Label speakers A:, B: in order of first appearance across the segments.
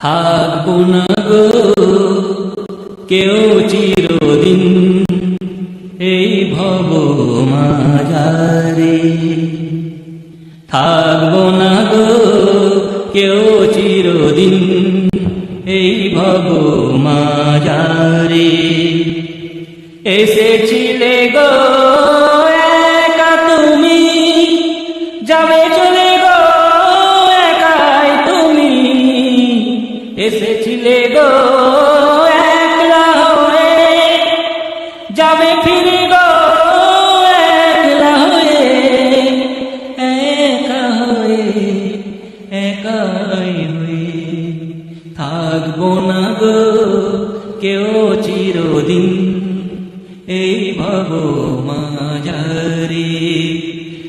A: থাকব না গো কেউ চিরদিন এই ভব মাঝারে থাকব না গো, কেউ চিরদিন এই ভব মাঝারে এসেছিলে গো, একা তুমি যাবে এসেছিলে গো, একলা হয়ে। যাবে ফিরে গো, একলা হয়ে। একা হয়ে, একাই হয়ে। থাকব না গো, কেউ চিরদিন এই ভব মাঝারে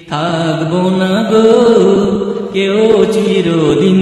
A: থাকব না গো, কেউ চিরদিন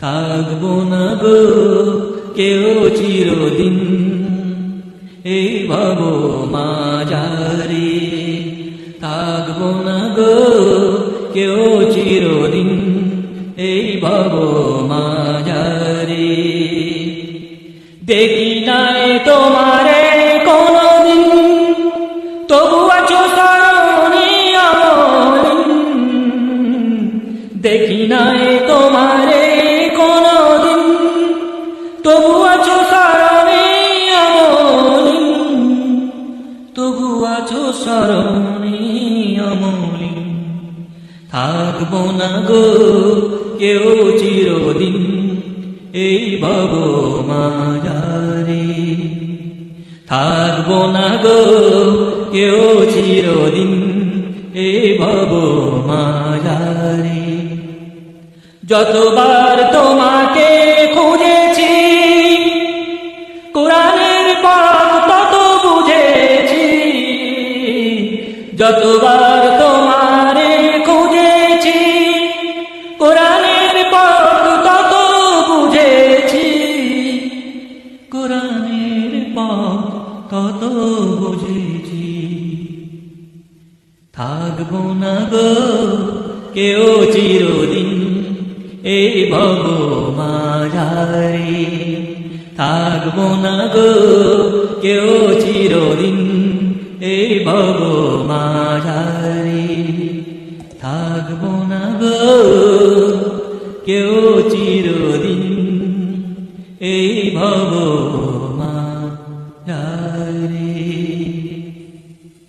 A: থাকব না গো, কেউ চিরদিন। এই ভব মাঝারে, থাকব না গো, কেউ চিরদিন। এই ভব মাঝারে। দেখি নাই তোমারে কোনদিন, তবু আছো স্মরণে আমলিন থাকব না গো কেউ চিরদিন এই ভব মাঝারে থাকব না গো কেউ চিরদিন এই ভব মাঝারে যতবার তোমাকে যতবার তোমারে খুঁজেছি, কোরআনের পথ তত বুঝেছি। কোরআনের পথ তত বুঝেছি। থাকব না গো, কেউ চিরদিন এই ভব মাঝারে থাকব না গো, কেউ থাকব না গো কেউ চিরদিন এই ভব মাঝারে